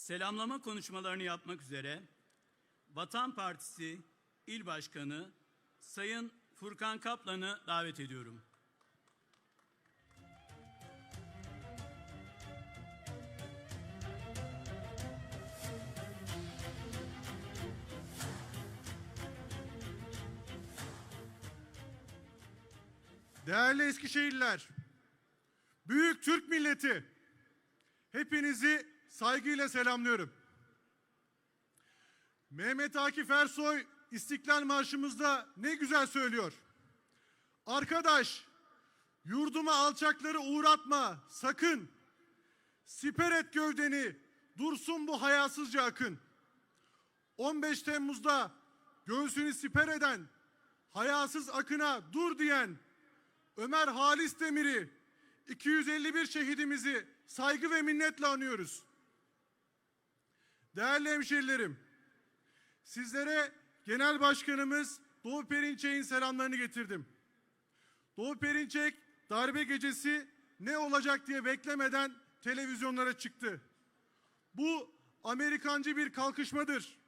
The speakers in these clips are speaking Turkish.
selamlama konuşmalarını yapmak üzere Vatan Partisi İl Başkanı Sayın Furkan Kaplan'ı davet ediyorum. Değerli Eskişehirliler, büyük Türk milleti, hepinizi saygıyla selamlıyorum. Mehmet Akif Ersoy İstiklal Marşımızda ne güzel söylüyor. Arkadaş, yurduma alçakları uğratma, sakın. Siper et gövdeni, dursun bu hayasızca akın. 15 Temmuz'da göğsünü siper eden, hayasız akına dur diyen Ömer Halis Demir'i 251 şehidimizi saygı ve minnetle anıyoruz. Değerli hemşerilerim, sizlere Genel Başkanımız Doğu Perinçek'in selamlarını getirdim. Doğu Perinçek darbe gecesi ne olacak diye beklemeden televizyonlara çıktı. Bu Amerikancı bir kalkışmadır.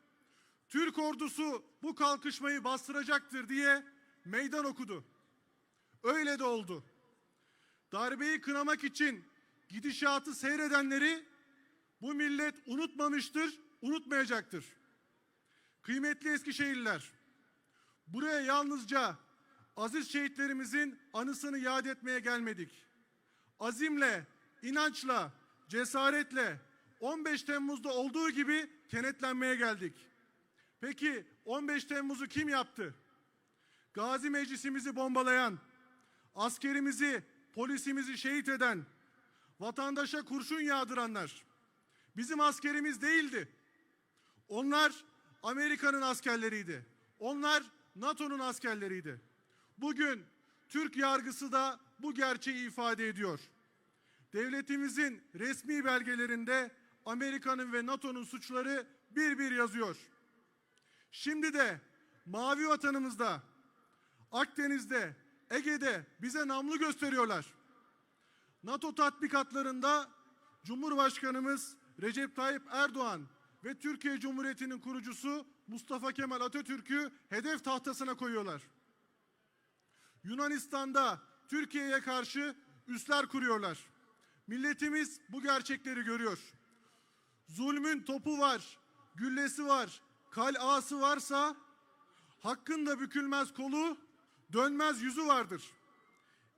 Türk ordusu bu kalkışmayı bastıracaktır diye meydan okudu. Öyle de oldu. Darbeyi kınamak için gidişatı seyredenleri bu millet unutmamıştır, unutmayacaktır. Kıymetli Eskişehirliler, buraya yalnızca aziz şehitlerimizin anısını yad etmeye gelmedik. Azimle, inançla, cesaretle 15 Temmuz'da olduğu gibi kenetlenmeye geldik. Peki 15 Temmuz'u kim yaptı? Gazi Meclisimizi bombalayan, askerimizi, polisimizi şehit eden, vatandaşa kurşun yağdıranlar bizim askerimiz değildi. Onlar Amerika'nın askerleriydi. Onlar NATO'nun askerleriydi. Bugün Türk yargısı da bu gerçeği ifade ediyor. Devletimizin resmi belgelerinde Amerika'nın ve NATO'nun suçları bir bir yazıyor. Şimdi de mavi vatanımızda, Akdeniz'de, Ege'de bize namlu gösteriyorlar. NATO tatbikatlarında Cumhurbaşkanımız Recep Tayyip Erdoğan ve Türkiye Cumhuriyeti'nin kurucusu Mustafa Kemal Atatürk'ü hedef tahtasına koyuyorlar. Yunanistan'da Türkiye'ye karşı üsler kuruyorlar. Milletimiz bu gerçekleri görüyor. Zulmün topu var, güllesi var, kalası varsa hakkında bükülmez kolu, dönmez yüzü vardır.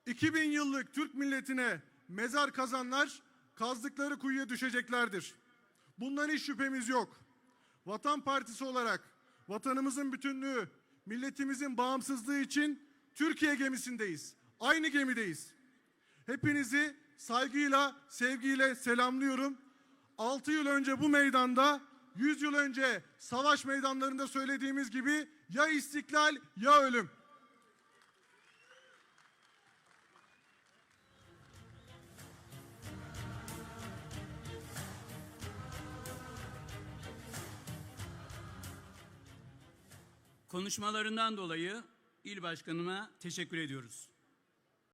2000 yıllık Türk milletine mezar kazanlar kazdıkları kuyuya düşeceklerdir. Bundan hiç şüphemiz yok. Vatan Partisi olarak vatanımızın bütünlüğü, milletimizin bağımsızlığı için Türkiye gemisindeyiz. Aynı gemideyiz. Hepinizi saygıyla, sevgiyle selamlıyorum. 6 yıl önce bu meydanda, 100 yıl önce savaş meydanlarında söylediğimiz gibi ya istiklal ya ölüm. Konuşmalarından dolayı il başkanıma teşekkür ediyoruz.